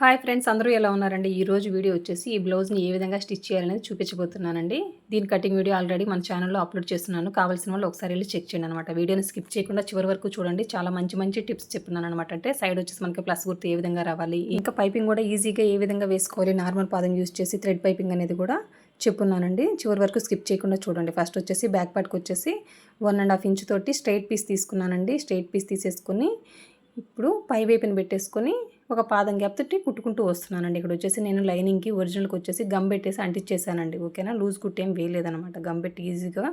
Hi friends అందరూ ఎలా ఉన్నారండి? ఈ రోజు వీడియో వచ్చేసి ఈ బ్లౌజ్ని ఏ విధంగా స్టిచ్ చేయాలనేది చూపించబోతున్నానండి. దీని కటింగ్ వీడియో ఆల్రెడీ మన ఛానల్లో అప్లోడ్ చేస్తున్నాను. కావాల్సిన వాళ్ళు ఒకసారి వెళ్ళి చెక్ చేయండి అనమాట వీడియోని స్కిప్ చేయకుండా చివరి వరకు చూడండి. చాలా మంచి మంచి టిప్స్ చెప్తున్నాను అనమాట అంటే సైడ్ వచ్చేసి మనకి ప్లస్ గుర్తు ఏ విధంగా రావాలి ఇంకా పైపింగ్ కూడా ఈజీగా ఏ విధంగా వేసుకోవాలి నార్మల్ పాదం యూస్ చేసి థ్రెడ్ పైపింగ్ అనేది కూడా చెప్పున్నానండి. చివరి వరకు స్కిప్ చేయకుండా చూడండి. ఫస్ట్ వచ్చేసి బ్యాక్ పార్ట్కి వచ్చేసి వన్ అండ్ హాఫ్ ఇంచ్ తోటి స్ట్రైట్ పీస్ తీసుకున్నానండి. స్ట్రైట్ పీస్ తీసేసుకొని ఇప్పుడు పై వైపుని పెట్టేసుకొని ఒక పాదం గ్యాప్ తోటి కుట్టుకుంటూ వస్తున్నానండి. ఇక్కడ వచ్చేసి నేను లైనింగ్కి ఒరిజినల్కి వచ్చేసి గమ్ పెట్టేసి అంటించేసానండి ఓకేనా? లూజ్ కుట్టి ఏం వేయలేదనమాట గమ్ పెట్టి ఈజీగా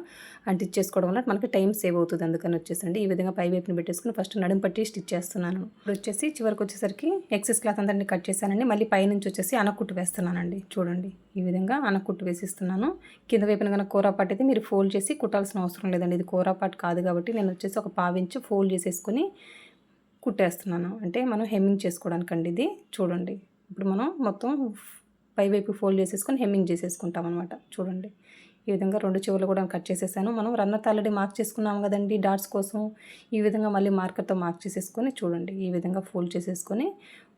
అంటించేసుకోవడం వల్ల మనకి టైం సేవ్ అవుతుంది. అందుకని వచ్చేసండి. ఈ విధంగా పై వైపుని పెట్టేసుకుని ఫస్ట్ నడుము పట్టి స్టిచ్ చేస్తున్నాను. ఇప్పుడు వచ్చేసి చివరికి వచ్చేసరికి ఎక్సెస్ క్లాత్ అంతా కట్ చేశానండి. మళ్ళీ పైనుంచి వచ్చేసి అనకుట్టు వేస్తున్నానండి. చూడండి. ఈ విధంగా అనకుట్టు వేసిస్తున్నాను. కింద వైపున కనుక కూరపాటు అయితే మీరు ఫోల్డ్ చేసి కుట్టాల్సిన అవసరం లేదండి. ఇది కూరపాటు కాదు కాబట్టి నేను వచ్చేసి ఒక పావించి ఫోల్డ్ చేసేసుకుని కుట్టేస్తున్నాను. అంటే మనం హెమ్మింగ్ చేసుకోవడానికి అండి ఇది. చూడండి. ఇప్పుడు మనం మొత్తం పైవైపు ఫోల్డ్ చేసేసుకొని హెమ్మింగ్ చేసేసుకుంటాం అనమాట చూడండి. ఈ విధంగా రెండు చెవులు కూడా కట్ చేసేసాను. మనం రన్నర్ ఆల్రెడీ మార్క్ చేసుకున్నాం కదండి డాట్స్ కోసం. ఈ విధంగా మళ్ళీ మార్కర్తో మార్క్ చేసేసుకొని చూడండి. ఈ విధంగా ఫోల్డ్ చేసేసుకొని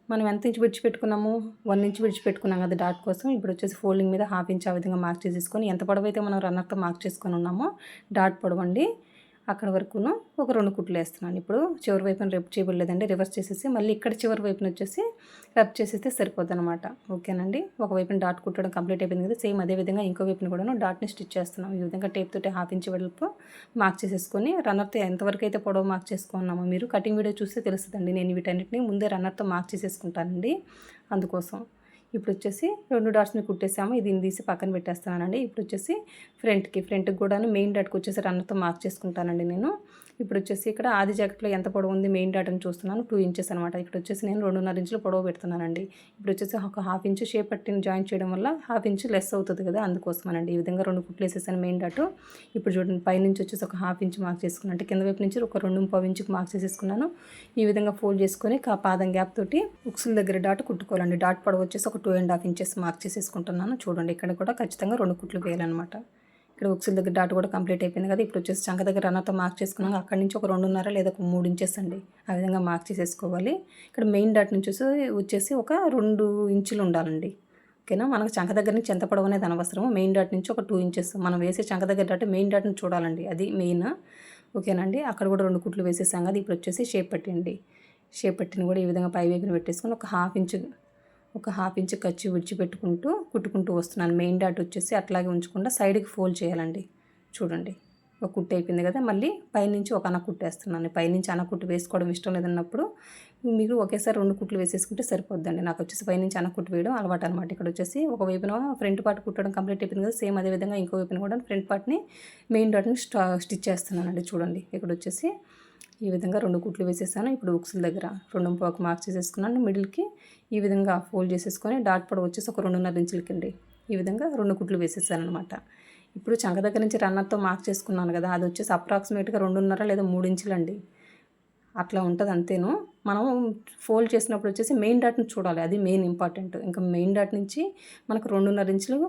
మనం ఎంత ఇంచు విడిచిపెట్టుకున్నాము వన్ ఇంచ్ విడిచిపెట్టుకున్నాం కదా డాట్ కోసం. ఇప్పుడు వచ్చేసి ఫోల్డింగ్ మీద హాఫ్ ఇంచ్ ఆ విధంగా మార్క్ చేసేసుకొని ఎంత పొడవైతే మనం రన్నర్తో మార్క్ చేసుకొని ఉన్నామో డాట్ పొడవండి. అక్కడ వరకును ఒక రెండు కుట్లు వేస్తున్నాను. ఇప్పుడు చివరి వైపున రెప్ చేయబడలేదండి. రివర్స్ చేసేసి మళ్ళీ ఇక్కడ చివరి వైపున వచ్చేసి రెప్ చేసేస్తే సరిపోద్ది అనమాట ఓకేనండి? ఒక వైపున డాట్ కుట్టడం కంప్లీట్ అయిపోయింది కదా సేమ్ అదే విధంగా ఇంకో వైపున కూడాను డాట్ని స్టిచ్ చేస్తున్నాం. ఈ విధంగా టేప్ తోటి హాఫ్ ఇంచ్ వెడల్పు మార్క్ చేసేసుకొని రన్నర్తో ఎంతవరకు అయితే పొడవు మార్క్ చేసుకున్నామో మీరు కటింగ్ వీడియో చూస్తే తెలుస్తుందండి. నేను వీటన్నిటిని ముందే రన్నర్తో మార్క్ చేసేసుకుంటానండి. అందుకోసం ఇప్పుడు వచ్చేసి రెండు డాట్స్ని కుట్టేసాము. ఇది తీసి పక్కన పెట్టేస్తానండి ఇప్పుడు వచ్చేసి ఫ్రంట్కి ఫ్రంట్కి కూడా మెయిన్ డాట్కి వచ్చేసి రన్నర్తో మార్క్ చేసుకుంటానండి నేను. ఇప్పుడు వచ్చేసి ఇక్కడ ఆది జాకెట్లో ఎంత పొడవు ఉంది మెయిన్ డాట్ అని చూస్తున్నాను. టూ ఇంచెస్ అనమాట. ఇక్కడ వచ్చేసి నేను రెండున్నర ఇంచులు పొడవు పెడుతున్నానండి. ఇప్పుడు వచ్చేసి ఒక హాఫ్ ఇంచు షేప్ పట్టిని జాయిన్ చేయడం వల్ల హాఫ్ ఇంచు లెస్ అవుతుంది కదా అందుకోసమనండి. ఈ విధంగా రెండు కుట్లు వేసేసాను మెయిన్ డాట్. ఇప్పుడు చూడండి పైనుంచి వచ్చేసి ఒక హాఫ్ ఇంచ్ మార్క్ చేసుకున్నాను. అంటే కింద వైపు నుంచి ఒక రెండు పావు ఇంచుకి మార్క్ చేసేసుకున్నాను. ఈ విధంగా ఫోల్డ్ చేసుకొని ఆ పాదం గ్యాప్ తోటి ఉక్సుల దగ్గర డాట్ కుట్టుకోవాలండి. డాట్ పొడవు వచ్చేసి ఒక two and half inches mark చేసేసుకుంటున్నాను. చూడండి ఇక్కడ కూడా ఖచ్చితంగా రెండు కుట్లు వేయాలన్నమాట. ఇక్కడ ఉక్సుల దగ్గర డాట్ కూడా కంప్లీట్ అయిపోయింది కదా. ఇప్పుడు వచ్చేసి చంక దగ్గర రన్నర్తో మార్క్ చేసుకున్నాక అక్కడి నుంచి ఒక రెండున్నర లేదా ఒక మూడు ఇంచెస్ అండి. ఆ విధంగా మార్క్ చేసేసుకోవాలి. ఇక్కడ మెయిన్ డాట్ నుంచి వచ్చేసి ఒక రెండు ఇంచులు ఉండాలండి. ఓకేనా? మనకు చంక దగ్గర నుంచి ఎంత పొడవు అనేది అనవసరము. మెయిన్ డాట్ నుంచి ఒక టూ ఇంచెస్ మనం వేసే చంక దగ్గర డాట్ మెయిన్ డాట్ని చూడాలండి. అది మెయిన్ ఓకేనండి అక్కడ కూడా రెండు కుట్లు వేసేసాం కదా. ఇప్పుడు వచ్చేసి షేప్ పెట్టండి. షేప్ పట్టిని కూడా ఈ విధంగా పై వైపున పెట్టేసుకొని ఒక హాఫ్ ఇంచు ఒక హాఫ్ ఇంచ్ ఖర్చు విడిచిపెట్టుకుంటూ కుట్టుకుంటూ వస్తున్నాను. మెయిన్ డాట్ వచ్చేసి అట్లాగే ఉంచకుండా సైడ్కి ఫోల్డ్ చేయాలండి. చూడండి. ఒక కుట్టు అయిపోయింది కదా మళ్ళీ పైనుంచి ఒక అన్న కుట్టేస్తున్నాను. పైనుంచి అన్న కుట్టు వేసుకోవడం ఇష్టం లేదన్నప్పుడు మీరు ఒకేసారి రెండు కుట్లు వేసేసుకుంటే సరిపోద్దండి. నాకు వచ్చేసి పైనుంచి అన్న కుట్టు వేయడం అలవాటు అనమాట ఇక్కడ వచ్చేసి ఒక వైపున ఫ్రంట్ పార్ట్ కుట్టడం కంప్లీట్ అయిపోయింది కదా సేమ్ అదే విధంగా ఇంకో వైపున కూడా ఫ్రంట్ పార్ట్ని మెయిన్ డాట్ని స్టిచ్ చేస్తున్నానండి. చూడండి. ఇక్కడ వచ్చేసి ఈ విధంగా రెండు కుట్లు వేసేసాను. ఇప్పుడు ఉక్సుల దగ్గర రెండు ఒక మార్క్ చేసేసుకున్నాను. మిడిల్కి ఈ విధంగా ఫోల్డ్ చేసేసుకొని డాట్ పొడవు వచ్చేసి ఒక రెండున్నర ఇంచులకండి ఈ విధంగా రెండు కుట్లు వేసేసాను అనమాట ఇప్పుడు చంక దగ్గర నుంచి రన్నర్తో మార్క్ చేసుకున్నాను కదా అది వచ్చేసి అప్రాక్సిమేట్గా రెండున్నర లేదా మూడు ఇంచులండి. అట్లా ఉంటుంది అంతేను. మనం ఫోల్డ్ చేసినప్పుడు వచ్చేసి మెయిన్ డాట్ని చూడాలి. అది మెయిన్ ఇంపార్టెంట్. ఇంకా మెయిన్ డాట్ నుంచి మనకు రెండున్నర ఇంచులు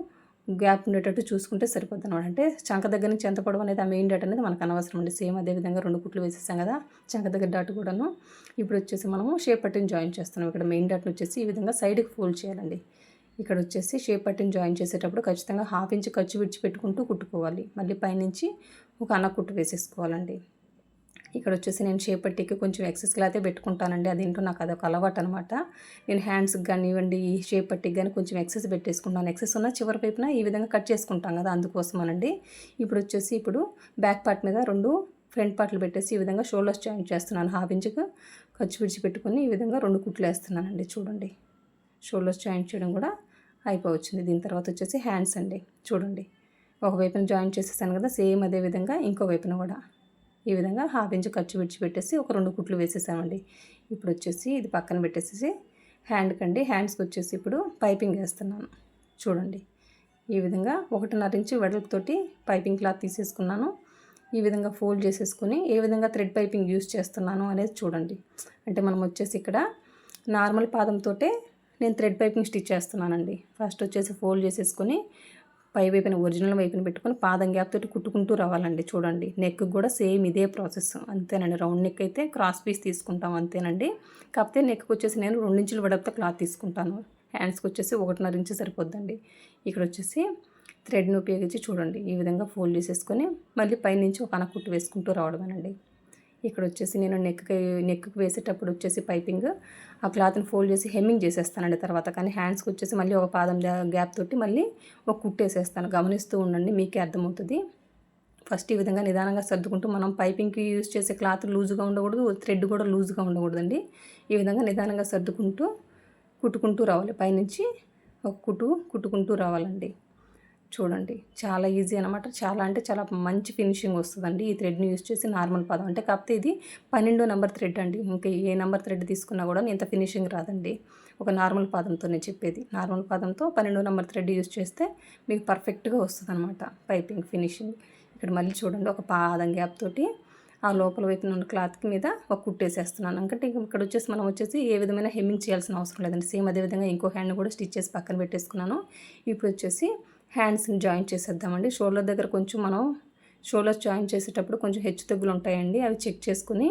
గ్యాప్ ఉండేటట్టు చూసుకుంటే సరిపోద్ది అనమాట అంటే చంక దగ్గర నుంచి ఎంత పొడవు అనేది ఆ మెయిన్ డాట్ అనేది మనకు అనవసరం అండి. సేమ్ అదే విధంగా రెండు కుట్లు వేసేసాం కదా చంక దగ్గర డాట్ కూడాను. ఇప్పుడు వచ్చేసి మనము షేప్ పట్టిని జాయిన్ చేస్తున్నాం. ఇక్కడ మెయిన్ డాట్ని వచ్చేసి ఈ విధంగా సైడ్కి ఫోల్డ్ చేయాలండి. ఇక్కడ వచ్చేసి షేప్ పట్టిని జాయిన్ చేసేటప్పుడు ఖచ్చితంగా హాఫ్ ఇంచ్ ఖర్చు విడిచిపెట్టుకుంటూ కుట్టుకోవాలి. మళ్ళీ పైనుంచి ఒక అన్న కుట్టు వేసేసుకోవాలండి. ఇక్కడ వచ్చేసి నేను షేప్ పట్టికి కొంచెం ఎక్సెస్ క్లాత్ పెట్టుకుంటానండి. అదేంటో నాకు అదొక అలవాటు అనమాట నేను హ్యాండ్స్కి కానివ్వండి ఈ షేప్ పట్టికి కానీ కొంచెం ఎక్సెస్ పెట్టేసుకుంటాను. ఎక్సెస్ ఉన్న చివరి వైపున ఈ విధంగా కట్ చేసుకుంటాం కదా అందుకోసమనండి. ఇప్పుడు వచ్చేసి ఇప్పుడు బ్యాక్ పార్ట్ మీద రెండు ఫ్రంట్ పార్ట్లు పెట్టేసి ఈ విధంగా షోల్డర్స్ జాయిన్ చేస్తున్నాను. హాఫ్ ఇంచుకు ఖర్చు విడిచి పెట్టుకొని ఈ విధంగా రెండు కుట్లు వేస్తున్నానండి. చూడండి. షోల్డర్స్ జాయిన్ చేయడం కూడా అయిపోవచ్చింది. దీని తర్వాత వచ్చేసి హ్యాండ్స్ అండి. చూడండి. ఒక వైపున జాయిన్ చేసేసాను కదా సేమ్ అదే విధంగా ఇంకో వైపున కూడా. ఈ విధంగా హాఫ్ ఇంచ్ ఖర్చు విడిచిపెట్టేసి ఒక రెండు కుట్లు వేసేసామండి. ఇప్పుడు వచ్చేసి ఇది పక్కన పెట్టేసేసి హ్యాండ్కి అండి హ్యాండ్స్కి వచ్చేసి ఇప్పుడు పైపింగ్ వేస్తున్నాను. చూడండి. ఈ విధంగా ఒకటిన్నర ఇంచు వెడల్పుతోటి పైపింగ్ క్లాత్ తీసేసుకున్నాను. ఈ విధంగా ఫోల్డ్ చేసేసుకుని ఏ విధంగా థ్రెడ్ పైపింగ్ యూస్ చేస్తున్నాను అనేది చూడండి. అంటే మనం వచ్చేసి ఇక్కడ నార్మల్ పాదంతో నేను థ్రెడ్ పైపింగ్ స్టిచ్ చేస్తున్నానండి. ఫస్ట్ వచ్చేసి ఫోల్డ్ చేసేసుకొని పై వైపున ఒరిజినల్ వైపున పెట్టుకొని పాదం గ్యాప్ తోటి కుట్టుకుంటూ రావాలండి. చూడండి నెక్ కూడా సేమ్ ఇదే ప్రాసెస్. అంతేనండి రౌండ్ నెక్ అయితే క్రాస్ పీస్ తీసుకుంటాం అంతేనండి. కాకపోతే నెక్కి వచ్చేసి నేను రెండు ఇంచుల క్లాత్ తీసుకుంటాను. హ్యాండ్స్కి వచ్చేసి ఒకటిన్నర ఇంచు సరిపోద్దండి. ఇక్కడ వచ్చేసి థ్రెడ్ని ఉపయోగించి చూడండి ఈ విధంగా ఫోల్డ్ చేసేసుకొని మళ్ళీ పైనుంచి ఒక కుట్టు వేసుకుంటూ రావడమేనండి. ఇక్కడ వచ్చేసి నేను నెక్కి నెక్కి వేసేటప్పుడు వచ్చేసి పైపింగ్ ఆ క్లాత్ని ఫోల్డ్ చేసి హెమ్మింగ్ చేసేస్తానండి తర్వాత. కానీ హ్యాండ్స్కి వచ్చేసి మళ్ళీ ఒక పాదం గ్యాప్ తోటి మళ్ళీ ఒక కుట్టేసేస్తాను. గమనిస్తూ ఉండండి మీకే అర్థమవుతుంది. ఫస్ట్ ఈ విధంగా నిదానంగా సర్దుకుంటూ మనం పైపింగ్కి యూజ్ చేసే క్లాత్ లూజ్గా ఉండకూడదు థ్రెడ్ కూడా లూజ్గా ఉండకూడదండి. ఈ విధంగా నిదానంగా సర్దుకుంటూ కుట్టుకుంటూ రావాలి. పైనుంచి ఒక కుట్టు కుట్టుకుంటూ రావాలండి. చూడండి. చాలా ఈజీ అనమాట చాలా అంటే చాలా మంచి ఫినిషింగ్ వస్తుందండి. ఈ థ్రెడ్ని యూజ్ చేసి నార్మల్ పాదం. అంటే కాకపోతే ఇది పన్నెండో నెంబర్ థ్రెడ్ అండి. ఇంకా ఏ నెంబర్ థ్రెడ్ తీసుకున్నా కూడా ఇంత ఫినిషింగ్ రాదండి. ఒక నార్మల్ పాదంతోనే చెప్పేది. నార్మల్ పాదంతో పన్నెండో నెంబర్ థ్రెడ్ యూజ్ చేస్తే మీకు పర్ఫెక్ట్గా వస్తుంది అనమాట పైపింగ్ ఫినిషింగ్. ఇక్కడ మళ్ళీ చూడండి. ఒక పాదం గ్యాప్ తోటి ఆ లోపల వైపున ఉన్న క్లాత్ మీద ఒక కుట్టేసేస్తున్నాను అంటే ఇక్కడ వచ్చేసి మనం వచ్చేసి ఏ విధమైన హెమ్మింగ్ చేయాల్సిన అవసరం లేదండి. సేమ్ అదేవిధంగా ఇంకో హ్యాండ్ కూడా స్టిచ్ చేసి పక్కన పెట్టేసుకున్నాను. ఇప్పుడు వచ్చేసి హ్యాండ్స్ని జాయిన్ చేసేద్దామండి. షోల్డర్ దగ్గర కొంచెం మనం షోల్డర్స్ జాయిన్ చేసేటప్పుడు కొంచెం హెచ్చు తగ్గులు ఉంటాయండి. అవి చెక్ చేసుకుని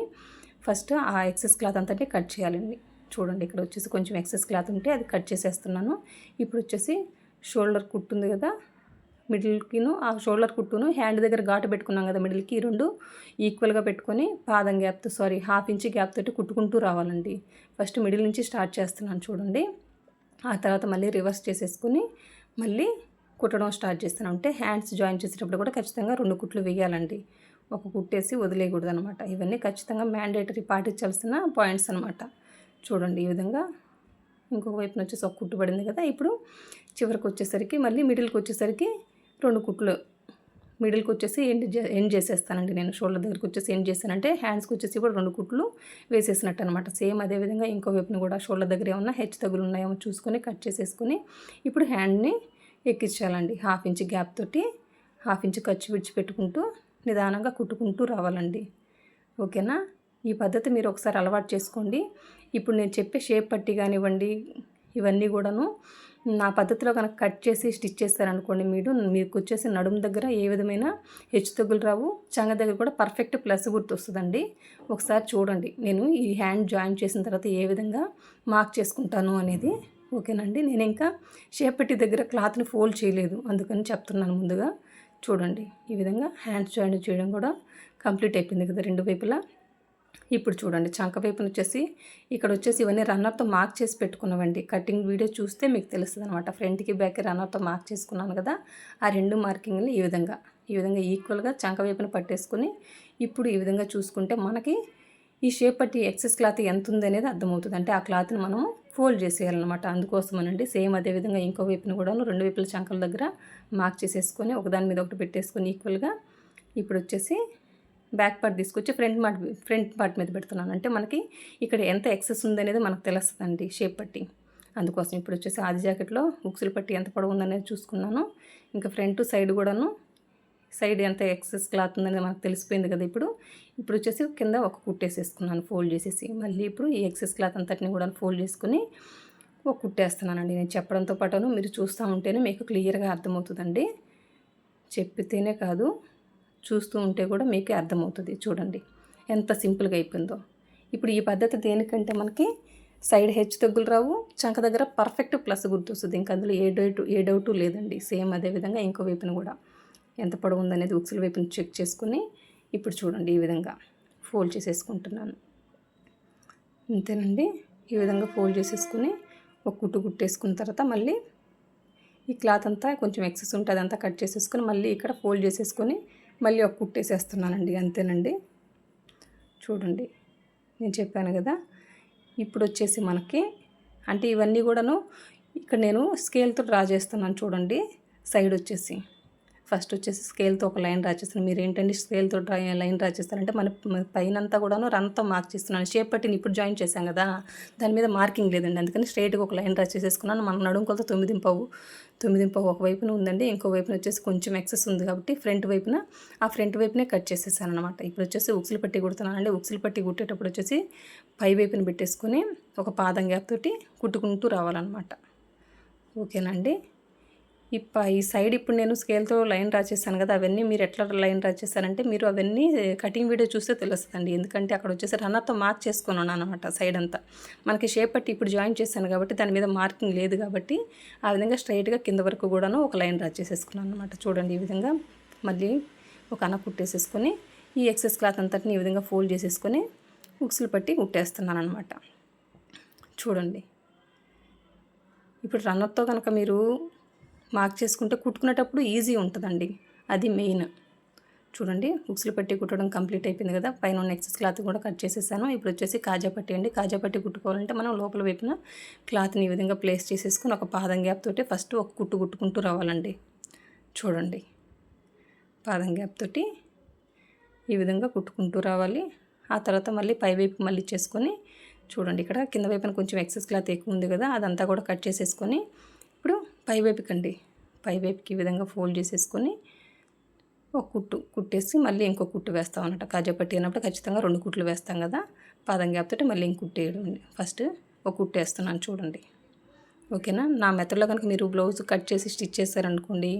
ఫస్ట్ ఆ ఎక్సెస్ క్లాత్ అంతటి కట్ చేయాలండి. చూడండి ఇక్కడ వచ్చేసి కొంచెం ఎక్సెస్ క్లాత్ ఉంటే అది కట్ చేసేస్తున్నాను. ఇప్పుడు వచ్చేసి షోల్డర్ కుట్టుంది కదా మిడిల్కిను ఆ షోల్డర్ కుట్టును హ్యాండ్ దగ్గర ఘాటు పెట్టుకున్నాం కదా మిడిల్కి ఈ రెండు ఈక్వల్గా పెట్టుకొని పాదం గ్యాప్తో సారీ హాఫ్ ఇంచ్ గ్యాప్ తోటి కుట్టుకుంటూ రావాలండి. ఫస్ట్ మిడిల్ నుంచి స్టార్ట్ చేస్తున్నాను చూడండి. ఆ తర్వాత మళ్ళీ రివర్స్ చేసేసుకుని మళ్ళీ కుట్టడం స్టార్ట్ చేస్తాను. అంటే హ్యాండ్స్ జాయిన్ చేసేటప్పుడు కూడా ఖచ్చితంగా రెండు కుట్లు వేయాలండి. ఒక కుట్టేసి వదిలేయకూడదు అనమాట ఇవన్నీ ఖచ్చితంగా మ్యాండేటరీ పాటించాల్సిన పాయింట్స్ అనమాట. చూడండి ఈ విధంగా ఇంకొక వైపున వచ్చేసి ఒక కుట్టు పడింది కదా ఇప్పుడు చివరికి వచ్చేసరికి మళ్ళీ మిడిల్కి వచ్చేసరికి రెండు కుట్లు మిడిల్కి వచ్చేసి ఎండ్ ఎండ్ చేసేస్తానండి నేను. షోల్డర్ దగ్గరికి వచ్చేసి ఎండ్ చేస్తానంటే హ్యాండ్స్కి వచ్చేసి కూడా రెండు కుట్లు వేసేసినట్టు అనమాట. సేమ్ అదేవిధంగా ఇంకో వైపున కూడా షోల్డర్ దగ్గర ఏమన్నా హెచ్ తగులు ఉన్నాయేమో చూసుకొని కట్ చేసేసుకొని ఇప్పుడు హ్యాండ్ని ఎక్కించాలండి. హాఫ్ ఇంచ్ గ్యాప్ తోటి హాఫ్ ఇంచ్ ఖర్చు విడిచిపెట్టుకుంటూ నిదానంగా కుట్టుకుంటూ రావాలండి. ఓకేనా? ఈ పద్ధతి మీరు ఒకసారి అలవాటు చేసుకోండి. ఇప్పుడు నేను చెప్పే షేప్ పట్టి కానివ్వండి ఇవన్నీ కూడాను నా పద్ధతిలో కనుక కట్ చేసి స్టిచ్ చేస్తారనుకోండి మీరు మీకు వచ్చేసి నడుము దగ్గర ఏ విధమైన హెచ్చు తగ్గులు రావు. చంగ దగ్గర కూడా పర్ఫెక్ట్ ప్లస్ గుర్తు వస్తుందండి ఒకసారి చూడండి. నేను ఈ హ్యాండ్ జాయిన్ చేసిన తర్వాత ఏ విధంగా మార్క్ చేసుకుంటాను అనేది. ఓకేనండి. నేను ఇంకా షేపట్టి దగ్గర క్లాత్ని ఫోల్డ్ చేయలేదు. అందుకని చెప్తున్నాను ముందుగా. చూడండి. ఈ విధంగా హ్యాండ్స్ జాయింట్ చేయడం కూడా కంప్లీట్ అయిపోయింది కదా రెండు వైపులా. ఇప్పుడు చూడండి. చంక వైపున వచ్చేసి ఇక్కడ వచ్చేసి ఇవన్నీ రన్నర్తో మార్క్ చేసి పెట్టుకున్నామండి కటింగ్ వీడియో చూస్తే మీకు తెలుస్తుంది అనమాట ఫ్రంట్కి బ్యాక్ రన్నర్తో మార్క్ చేసుకున్నాను కదా. ఆ రెండు మార్కింగ్లు ఈ విధంగా. ఈ విధంగా ఈక్వల్గా చంక వైపున పట్టేసుకొని ఇప్పుడు ఈ విధంగా చూసుకుంటే మనకి ఈ షేప్ పట్టి ఎక్సెస్ క్లాత్ ఎంత ఉందనేది అర్థమవుతుంది. అంటే ఆ క్లాత్ని మనము ఫోల్డ్ చేసేయాలన్నమాట. అందుకోసమనండి సేమ్ అదే విధంగా ఇంకో వైపున కూడా రెండు వైపుల చంకల దగ్గర మార్క్ చేసేసుకొని ఒకదాని మీద ఒకటి పెట్టేసుకొని ఈక్వల్గా ఇప్పుడు వచ్చేసి బ్యాక్ పార్ట్ తీసుకొచ్చి ఫ్రంట్ పార్ట్ ఫ్రంట్ పార్ట్ మీద పెడుతున్నాను. అంటే మనకి ఇక్కడ ఎంత ఎక్సెస్ ఉందనేది మనకు తెలుస్తుందండి షేప్ పట్టి. అందుకోసం ఇప్పుడు వచ్చేసి ఆది జాకెట్లో ఉక్సులు పట్టి ఎంత పొడవు ఉందనేది చూసుకున్నాను. ఇంకా ఫ్రంట్ సైడ్ కూడాను సైడ్ ఎంత ఎక్సెస్ క్లాత్ ఉందనేది మనకు తెలిసిపోయింది కదా ఇప్పుడు. ఇప్పుడు వచ్చేసి కింద ఒక కుట్టేసేసుకున్నాను ఫోల్డ్ చేసేసి. మళ్ళీ ఇప్పుడు ఈ ఎక్సెస్ క్లాత్ అంతటిని కూడా ఫోల్డ్ చేసుకుని ఒక కుట్టేస్తున్నానండి నేను చెప్పడంతో పాటును మీరు చూస్తూ ఉంటేనే మీకు క్లియర్గా అర్థమవుతుందండి. చెప్పితేనే కాదు చూస్తూ ఉంటే కూడా మీకే అర్థమవుతుంది. చూడండి ఎంత సింపుల్గా అయిపోయిందో. ఇప్పుడు ఈ పద్ధతి దేనికంటే మనకి సైడ్ హెచ్ తగ్గులు రావు చంక దగ్గర పర్ఫెక్ట్ ప్లస్ గుర్తొస్తుంది. ఇంకా అందులో ఏ డౌట్ ఏ డౌటు లేదండి. సేమ్ అదే విధంగా ఇంకో వైపున కూడా. ఎంత పొడవు ఉందనేది ఉక్సుల వైపున చెక్ చేసుకుని ఇప్పుడు చూడండి ఈ విధంగా ఫోల్డ్ చేసేసుకుంటున్నాను. అంతేనండి ఈ విధంగా ఫోల్డ్ చేసేసుకుని ఒక కుట్టు కుట్టేసుకున్న తర్వాత మళ్ళీ ఈ క్లాత్ అంతా కొంచెం ఎక్సెస్ ఉంటే అదంతా కట్ చేసేసుకొని మళ్ళీ ఇక్కడ ఫోల్డ్ చేసేసుకొని మళ్ళీ ఒక కుట్టేసేస్తున్నానండి అంతేనండి. చూడండి. నేను చెప్పాను కదా. ఇప్పుడు వచ్చేసి మనకి అంటే ఇవన్నీ కూడాను ఇక్కడ నేను స్కేల్తో డ్రా చేస్తున్నాను చూడండి. సైడ్ వచ్చేసి. ఫస్ట్ వచ్చేసి స్కేల్తో ఒక లైన్ డ్రా చేస్తాను. మీరు ఏంటంటే స్కేల్తో డ్రా లైన్ డ్రా చేస్తారంటే మన పైనంతా కూడాను రన్తో మార్క్ చేస్తున్నాను. షేప్ పట్టిని ఇప్పుడు జాయిన్ చేశాం కదా దాని మీద మార్కింగ్ లేదండి. అందుకని స్ట్రైట్గా ఒక లైన్ డ్రా చేసేసుకున్నాను. మన నడుంకొలతో తొమ్మిది పావు తొమ్మిది పావు ఒక వైపున ఉందండి ఇంకో వైపున వచ్చేసి కొంచెం ఎక్సెస్ ఉంది కాబట్టి ఫ్రంట్ వైపున ఆ ఫ్రంట్ వైపునే కట్ చేసేసాను అనమాట ఇప్పుడు వచ్చేసి ఉక్సులు పట్టి కుడుతున్నానండి ఉక్సులు పట్టి కుట్టేటప్పుడు వచ్చేసి పై వైపున పెట్టేసుకొని ఒక పాదం గ్యాప్ తోటి కుట్టుకుంటూ రావాలన్నమాట. ఓకేనండి ఇప్ప ఈ సైడ్ ఇప్పుడు నేను స్కేల్తో లైన్ డ్రా చేశాను కదా అవన్నీ మీరు ఎట్లా లైన్ డ్రా చేశారంటే మీరు అవన్నీ కటింగ్ వీడియో చూస్తే తెలుస్తుందండి. ఎందుకంటే అక్కడ వచ్చేసి రన్నర్తో మార్క్ చేసుకున్నాను అనమాట సైడ్ అంతా. మనకి షేప్ పట్టి ఇప్పుడు జాయిన్ చేశాను కాబట్టి దాని మీద మార్కింగ్ లేదు కాబట్టి ఆ విధంగా స్ట్రైట్గా కింద వరకు కూడాను ఒక లైన్ డ్రా చేసేసుకున్నాను అనమాట చూడండి ఈ విధంగా మళ్ళీ ఒక అన్న కుట్టేసేసుకొని ఈ ఎక్సెస్ క్లాత్ అంతటిని ఈ విధంగా ఫోల్డ్ చేసేసుకొని ఉక్సులు పట్టి కుట్టేస్తున్నాను అనమాట చూడండి. ఇప్పుడు రన్నర్తో కనుక మీరు మార్క్ చేసుకుంటే కుట్టుకునేటప్పుడు ఈజీ ఉంటుందండి. అది మెయిన్. చూడండి హుక్స్లు పట్టి కుట్టడం కంప్లీట్ అయిపోయింది కదా. పైన ఉన్న ఎక్సెస్ క్లాత్ కూడా కట్ చేసేసాను. ఇప్పుడు వచ్చేసి కాజా పట్టి అండి. కాజా పట్టి కుట్టుకోవాలంటే మనం లోపల వైపున క్లాత్ని ఈ విధంగా ప్లేస్ చేసేసుకొని ఒక పాదం గ్యాప్ తోటి ఫస్ట్ ఒక కుట్టు కుట్టుకుంటూ రావాలండి. చూడండి పాదం గ్యాప్ తోటి ఈ విధంగా కుట్టుకుంటూ రావాలి. ఆ తర్వాత మళ్ళీ పై వైపు మళ్ళీ చేసుకొని చూడండి ఇక్కడ కింద వైపున కొంచెం ఎక్సెస్ క్లాత్ ఎక్కువ ఉంది కదా అదంతా కూడా కట్ చేసేసుకొని ఇప్పుడు పై పైవైపుకి పై ఈ విధంగా ఫోల్డ్ చేసేసుకొని ఒక కుట్టు కుట్టేసి మళ్ళీ ఇంకో కుట్టు వేస్తాం అనమాట కాజా పట్టి అన్నప్పుడు ఖచ్చితంగా రెండు కుట్లు వేస్తాం కదా. పాదం గ్యాప్ తోటి మళ్ళీ ఇంక వేయడం. ఫస్ట్ ఒక కుట్టు వేస్తున్నాను చూడండి. ఓకేనా? నా మెథడ్లో కనుక మీరు బ్లౌజ్ కట్ చేసి స్టిచ్ చేశారనుకోండి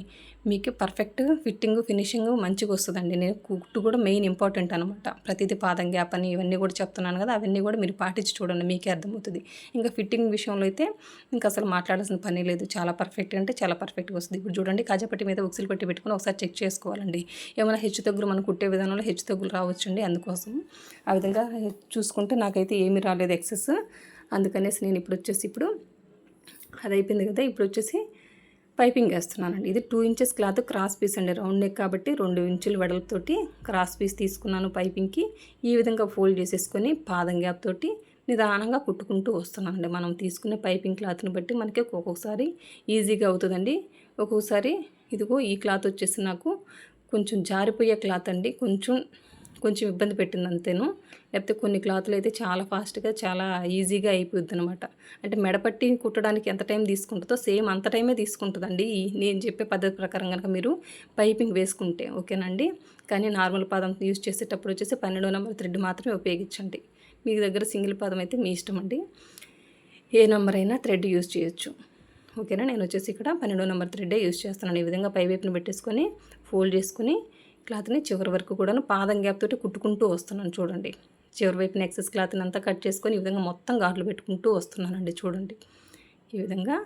మీకు పర్ఫెక్ట్ ఫిట్టింగ్ ఫినిషింగ్ మంచిగా వస్తుందండి. నేను కుట్టు కూడా మెయిన్ ఇంపార్టెంట్ అనమాట ప్రతిదీ పాదం గ్యాప్ అని ఇవన్నీ కూడా చెప్తున్నాను కదా అవన్నీ కూడా మీరు పాటించి చూడండి మీకే అర్థమవుతుంది. ఇంకా ఫిట్టింగ్ విషయంలో అయితే ఇంకా అసలు మాట్లాడాల్సిన పని లేదు. చాలా పర్ఫెక్ట్ అంటే చాలా పర్ఫెక్ట్గా వస్తుంది. ఇప్పుడు చూడండి కాజాపట్టి మీద ఉక్సులు పెట్టి పెట్టుకుని ఒకసారి చెక్ చేసుకోవాలండి. ఏమైనా హెచ్చు తగ్గులు మనం కుట్టే విధానంలో హెచ్చు తగ్గులు రావచ్చండి అందుకోసం. ఆ విధంగా చూసుకుంటే నాకైతే ఏమీ రాలేదు ఎక్సెస్. అందుకనేసి నేను ఇప్పుడు వచ్చేసి ఇప్పుడు అది అయిపోయింది కదా ఇప్పుడు వచ్చేసి పైపింగ్ వేస్తున్నానండి. ఇది two inches cloth cross piece అండి. రౌండ్ నెక్ కాబట్టి రెండు ఇంచుల వెడల్పుతోటి క్రాస్ పీస్ తీసుకున్నాను పైపింగ్కి. ఈ విధంగా ఫోల్డ్ చేసేసుకొని పాదం గ్యాప్ తోటి నిదానంగా కుట్టుకుంటూ వస్తున్నానండి. మనం తీసుకునే పైపింగ్ క్లాత్ని బట్టి మనకి ఒక్కొక్కసారి ఈజీగా అవుతుందండి. ఒక్కొక్కసారి ఇదిగో ఈ క్లాత్ వచ్చేసి నాకు కొంచెం జారిపోయే క్లాత్ అండి. కొంచెం కొంచెం ఇబ్బంది పెట్టింది అంతేను. లేకపోతే కొన్ని క్లాత్లు అయితే చాలా ఫాస్ట్గా చాలా ఈజీగా అయిపోద్ది అనమాట అంటే మెడపట్టి కుట్టడానికి ఎంత టైం తీసుకుంటుందో సేమ్ అంత టైమే తీసుకుంటుందండి. ఈ నేను చెప్పే పద్ధతి ప్రకారం కనుక మీరు పైపింగ్ వేసుకుంటే ఓకేనండి. కానీ నార్మల్ పాదం యూజ్ చేసేటప్పుడు వచ్చేసి పన్నెండో నెంబర్ థ్రెడ్ మాత్రమే ఉపయోగించండి. మీ దగ్గర సింగిల్ పాదం అయితే మీ ఇష్టం అండి. ఏ నెంబర్ అయినా థ్రెడ్ యూజ్ చేయొచ్చు. ఓకేనా? నేను వచ్చేసి ఇక్కడ పన్నెండో నెంబర్ థ్రెడ్డే యూజ్ చేస్తున్నాను ఈ విధంగా పై వైపున పెట్టేసుకొని ఫోల్డ్ చేసుకొని క్లాత్ని చివరి వరకు కూడాను పాదం గ్యాప్ తోటి కుట్టుకుంటూ వస్తున్నాను చూడండి. చివరి వైపున ఎక్సెస్ క్లాత్ని అంతా కట్ చేసుకొని ఈ విధంగా మొత్తం ఘాట్లు పెట్టుకుంటూ వస్తున్నానండి చూడండి. ఈ విధంగా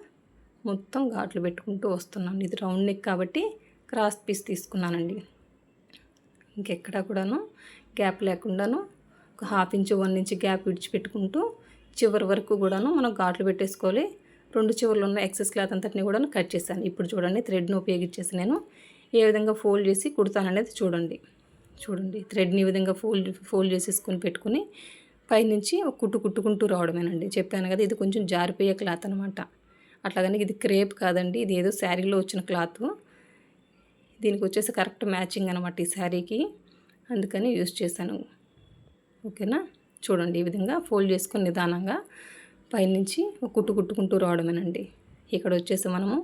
మొత్తం ఘాట్లు పెట్టుకుంటూ వస్తున్నాను ఇది రౌండ్ నెక్ కాబట్టి క్రాస్ పీస్ తీసుకున్నానండి. ఇంకెక్కడ కూడాను గ్యాప్ లేకుండాను ఒక half inch one inch gap విడిచిపెట్టుకుంటూ చివరి వరకు కూడాను మనం ఘాట్లు పెట్టేసుకోవాలి. రెండు చివర్లు ఉన్న ఎక్సెస్ క్లాత్ అంతటిని కూడా కట్ చేశాను. ఇప్పుడు చూడండి థ్రెడ్ని ఉపయోగించేసి నేను ఏ విధంగా ఫోల్డ్ చేసి కుడతాననేది చూడండి. చూడండి. థ్రెడ్ని ఈ విధంగా ఫోల్డ్ ఫోల్డ్ చేసేసుకొని పెట్టుకుని పైనుంచి ఒక కుట్టు కుట్టుకుంటూ రావడమేనండి. చెప్పాను కదా ఇది కొంచెం జారిపోయే క్లాత్ అనమాట అట్లాగని ఇది క్రేప్ కాదండి. ఇది ఏదో శారీలో వచ్చిన క్లాత్. దీనికి వచ్చేసి కరెక్ట్ మ్యాచింగ్ అనమాట ఈ శారీకి. అందుకని యూస్ చేశాను. ఓకేనా? చూడండి ఈ విధంగా ఫోల్డ్ చేసుకొని నిదానంగా పైనుంచి ఒక కుట్టు కుట్టుకుంటూ రావడమేనండి. ఇక్కడ వచ్చేసి మనము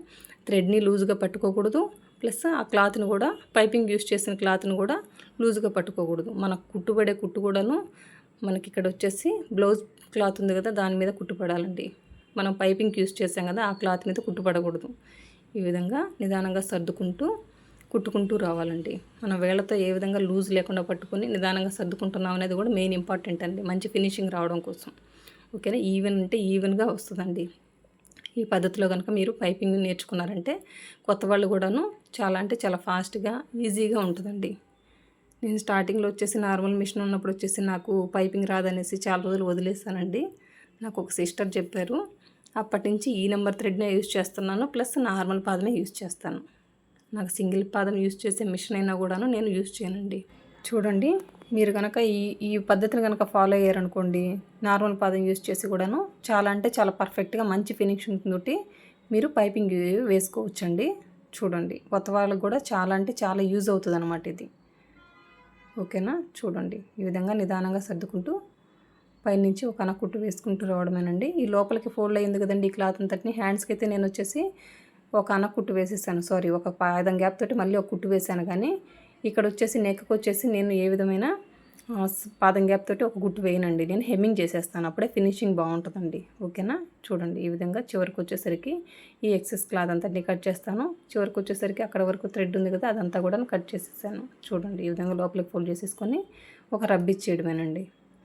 థ్రెడ్ని లూజ్గా పట్టుకోకూడదు. ప్లస్ ఆ క్లాత్ని కూడా పైపింగ్ యూస్ చేసిన క్లాత్ని కూడా లూజ్గా పట్టుకోకూడదు. మన కుట్టుబడే కుట్టు కూడాను మనకి ఇక్కడ వచ్చేసి బ్లౌజ్ క్లాత్ ఉంది కదా దాని మీద కుట్టుపడాలండి మనం పైపింగ్ యూస్ చేసాం కదా ఆ క్లాత్ మీద కుట్టుపడకూడదు ఈ విధంగా నిదానంగా సర్దుకుంటూ కుట్టుకుంటూ రావాలండి. మన వేళ్ళతో ఏ విధంగా లూజ్ లేకుండా పట్టుకొని నిదానంగా సర్దుకుంటున్నాం అనేది కూడా మెయిన్ ఇంపార్టెంట్ అండి మంచి ఫినిషింగ్ రావడం కోసం. ఓకేనా? ఈవెన్ అంటే ఈవెన్గా వస్తుందండి. ఈ పద్ధతిలో కనుక మీరు పైపింగ్ నేర్చుకున్నారంటే కొత్త వాళ్ళు కూడాను చాలా అంటే చాలా ఫాస్ట్గా ఈజీగా ఉంటుందండి. నేను స్టార్టింగ్లో వచ్చేసి నార్మల్ మిషన్ ఉన్నప్పుడు వచ్చేసి నాకు పైపింగ్ రాదనేసి చాలా రోజులు వదిలేస్తానండి నాకు ఒక సిస్టర్ చెప్పారు. అప్పటి నుంచి ఈ నెంబర్ థ్రెడ్నే యూజ్ చేస్తున్నాను ప్లస్ నార్మల్ పాదమే యూజ్ చేస్తాను. నాకు సింగిల్ పాదం యూజ్ చేసే మిషన్ అయినా కూడాను నేను యూజ్ చేయనండి. చూడండి మీరు కనుక ఈ ఈ పద్ధతిని కనుక ఫాలో అయ్యారనుకోండి నార్మల్ పాదం యూజ్ చేసి కూడాను చాలా అంటే చాలా పర్ఫెక్ట్గా మంచి ఫినిషింగ్ తోటి మీరు పైపింగ్ వేసుకోవచ్చండి. చూడండి. కొత్త వాళ్ళకి కూడా చాలా అంటే చాలా యూజ్ అవుతుంది అనమాట ఇది. ఓకేనా? చూడండి. ఈ విధంగా నిదానంగా సర్దుకుంటూ పైనుంచి ఒక అనకుట్టు వేసుకుంటూ రావడమేనండి. ఈ లోపలికి ఫోల్డ్ అయింది కదండి ఈ క్లాత్ అంతటిని. హ్యాండ్స్కి అయితే నేను వచ్చేసి ఒక అనకుట్టు వేసేసాను. సారీ ఒక పాదం గ్యాప్ తోటి మళ్ళీ ఒక కుట్టు వేసాను. కానీ ఇక్కడ వచ్చేసి నెక్కి వచ్చేసి నేను ఏ విధమైన పాదం గ్యాప్ తోటి ఒక గుట్టు వేయనండి. నేను హెమ్మింగ్ చేసేస్తాను. అప్పుడే ఫినిషింగ్ బాగుంటుందండి. ఓకేనా? చూడండి ఈ విధంగా చివరికి వచ్చేసరికి ఈ ఎక్సెస్ క్లాత్ అంతా కట్ చేస్తాను. చివరికి వచ్చేసరికి అక్కడ వరకు థ్రెడ్ ఉంది కదా అదంతా కూడా కట్ చేసేసాను. చూడండి ఈ విధంగా లోపలికి ఫోల్డ్ చేసేసుకొని ఒక రబ్బిచ్ చేయడమేనండి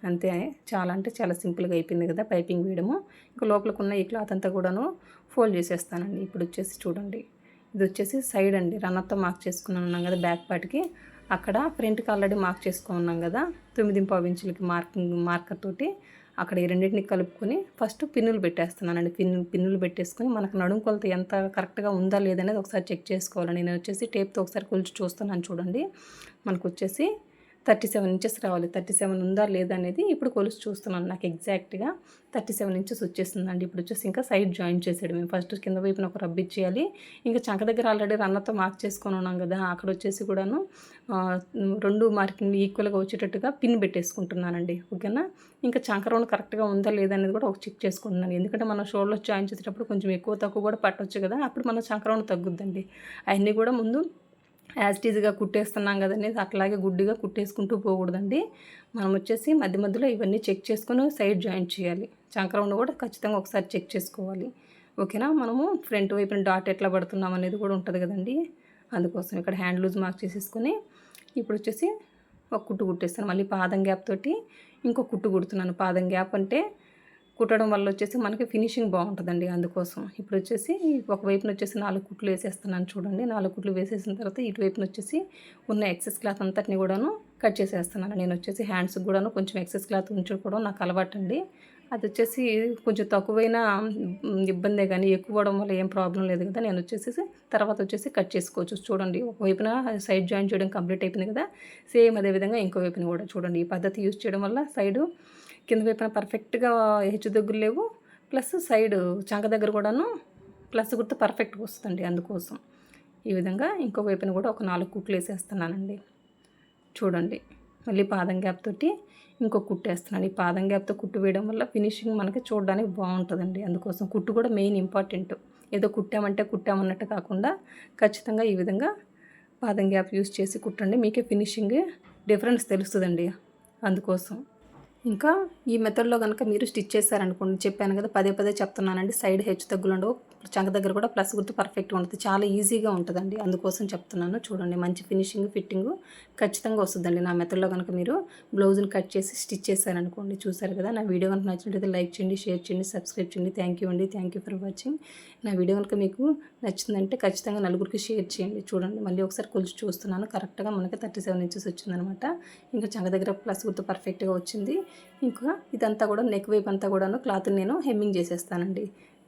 అంతే చాలా అంటే చాలా సింపుల్గా అయిపోయింది కదా పైపింగ్ వేయడము. ఇంకా లోపలికి ఉన్న ఈ క్లాత్ అంతా కూడాను ఫోల్డ్ చేసేస్తానండి. ఇప్పుడు వచ్చేసి చూడండి ఇది వచ్చేసి సైడ్ అండి. రన్నర్తో మార్క్ చేసుకున్నాను కదా బ్యాక్ పార్ట్కి. అక్కడ ఫ్రంట్కి ఆల్రెడీ మార్క్ చేసుకున్నాం కదా. తొమ్మిది పావు ఇంచులకి మార్కింగ్ మార్కర్ తోటి అక్కడ ఈ రెండింటిని కలుపుకొని ఫస్ట్ పిన్నులు పెట్టేస్తున్నానండి. పిన్ను పిన్నులు పెట్టేసుకొని మనకు నడుము కొలత ఎంత కరెక్ట్గా ఉందా లేదనేది ఒకసారి చెక్ చేసుకోవాలి. నేను వచ్చేసి టేప్తో ఒకసారి కొలిచి చూస్తున్నాను చూడండి. మనకు వచ్చేసి థర్టీ సెవెన్ ఇంచెస్ రావాలి. థర్టీ సెవెన్ ఉందా లేదా అనేది ఇప్పుడు కొలుసు చూస్తున్నాను నాకు ఎగ్జాక్ట్గా. థర్టీ సెవెన్ ఇంచెస్ వచ్చేసిందండి ఇప్పుడు వచ్చేసి ఇంకా సైడ్ జాయిన్ చేసాడు మేము ఫస్ట్ కింద వైపున ఒక రబ్ ఇచ్చేయాలి. ఇంకా చంక దగ్గర ఆల్రెడీ రన్నతో మార్క్ చేసుకొని ఉన్నాం కదా అక్కడ వచ్చేసి కూడాను రెండు మార్కింగ్ ఈక్వల్గా వచ్చేటట్టుగా పిన్ పెట్టేసుకుంటున్నానండి. ఓకేనా? ఇంకా చంక రౌండ్ కరెక్ట్గా ఉందా లేదా అనేది కూడా ఒక చెక్ చేసుకుంటున్నాను. ఎందుకంటే మనం షోల్డర్ జాయిన్ చేసేటప్పుడు కొంచెం ఎక్కువ తక్కువ కూడా పట్టవచ్చు కదా అప్పుడు మన చంక రౌండ్ తగ్గుద్దండి. అవన్నీ కూడా ముందు యాజిటీజ్గా కుట్టేస్తున్నాం కదండి అట్లాగే గుడ్డిగా కుట్టేసుకుంటూ పోకూడదండి. మనం వచ్చేసి మధ్య మధ్యలో ఇవన్నీ చెక్ చేసుకొని సైడ్ జాయింట్ చేయాలి. చంక్రౌండ్ కూడా ఖచ్చితంగా ఒకసారి చెక్ చేసుకోవాలి. ఓకేనా మనము ఫ్రంట్ వైపున డాట్ ఎట్లా పడుతున్నాం అనేది కూడా ఉంటుంది కదండి. అందుకోసం ఇక్కడ హ్యాండ్ లూజ్ మార్క్ చేసేసుకొని ఇప్పుడు వచ్చేసి ఒక కుట్టు కుట్టేస్తాను. మళ్ళీ పాదం గ్యాప్ తోటి ఇంకో కుట్టు కుడుతున్నాను. పాదం గ్యాప్ అంటే కుట్టడం వల్ల వచ్చేసి మనకి ఫినిషింగ్ బాగుంటుందండి అందుకోసం. ఇప్పుడు వచ్చేసి ఒక వైపున వచ్చేసి నాలుగు కుట్లు వేసేస్తున్నాను చూడండి. నాలుగు కుట్లు వేసేసిన తర్వాత ఇటువైపున వచ్చేసి ఉన్న ఎక్సెస్ క్లాత్ అంతటిని కూడాను కట్ చేసేస్తున్నాను. నేను వచ్చేసి హ్యాండ్స్కి కూడాను కొంచెం ఎక్సెస్ క్లాత్ ఉంచుకోవడం నాకు అలవాటు అండి అది వచ్చేసి కొంచెం తక్కువైన ఇబ్బందే కానీ ఎక్కువ అవడం వల్ల ఏం ప్రాబ్లం లేదు కదా. నేను వచ్చేసి తర్వాత వచ్చేసి కట్ చేసుకోవచ్చు. చూడండి ఒక వైపున సైడ్ జాయిన్ చేయడం కంప్లీట్ అయిపోయింది కదా. సేమ్ అదే విధంగా ఇంకో వైపున కూడా చూడండి. ఈ పద్ధతి యూజ్ చేయడం వల్ల సైడు కింద వైపున పర్ఫెక్ట్గా హెచ్చు దగ్గర లేవు. ప్లస్ సైడ్ చంక దగ్గర కూడాను ప్లస్ గుర్తు పర్ఫెక్ట్గా వస్తుంది అందుకోసం. ఈ విధంగా ఇంకో వైపున కూడా ఒక నాలుగు కుట్లు వేసేస్తున్నానండి. చూడండి మళ్ళీ పాదం గ్యాప్ తోటి ఇంకో కుట్టు వేస్తున్నాను. ఈ పాదం గ్యాప్తో కుట్టు వేయడం వల్ల ఫినిషింగ్ మనకి చూడడానికి బాగుంటుందండి. అందుకోసం కుట్టు కూడా మెయిన్ ఇంపార్టెంట్ ఏదో కుట్టామంటే కుట్టామన్నట్టు కాకుండా ఖచ్చితంగా ఈ విధంగా పాదం గ్యాప్ యూస్ చేసి కుట్టండి. మీకే ఫినిషింగ్ డిఫరెన్స్ తెలుస్తుందండి. అందుకోసం ఇంకా ఈ మెథడ్లో కనుక మీరు స్టిచ్ చేశారనుకోండి చెప్పాను కదా పదే పదే చెప్తున్నానండి సైడ్ హెచ్చు తగ్గులు ఉండవు. చంక దగ్గర కూడా ప్లస్ గుర్తు పర్ఫెక్ట్గా ఉంటుంది. చాలా ఈజీగా ఉంటుందండి. అందుకోసం చెప్తున్నాను. చూడండి మంచి ఫినిషింగ్ ఫిట్టింగ్ ఖచ్చితంగా వస్తుందండి. నా మెథడ్లో కనుక మీరు బ్లౌజ్ని కట్ చేసి స్టిచ్ చేశారనుకోండి చూసారు కదా? నా వీడియో కనుక నచ్చినట్లయితే లైక్ చేయండి షేర్ చేయండి సబ్స్క్రైబ్ చేయండి. థ్యాంక్ యూ అండి. థ్యాంక్ యూ ఫర్ వాచింగ్ నా వీడియో కనుక మీకు నచ్చిందంటే ఖచ్చితంగా నలుగురికి షేర్ చేయండి. చూడండి మళ్ళీ ఒకసారి కొలిచి చూస్తున్నాను. కరెక్ట్గా మనకి థర్టీ సెవెన్ ఇంచెస్ వచ్చిందనమాట ఇంకా చంక దగ్గర ప్లస్ గుర్తు పర్ఫెక్ట్గా వచ్చింది. ఇంకా ఇదంతా కూడా నెక్ వైపు అంతా కూడాను క్లాత్ నేను హెమ్మింగ్ చేసేస్తానండి.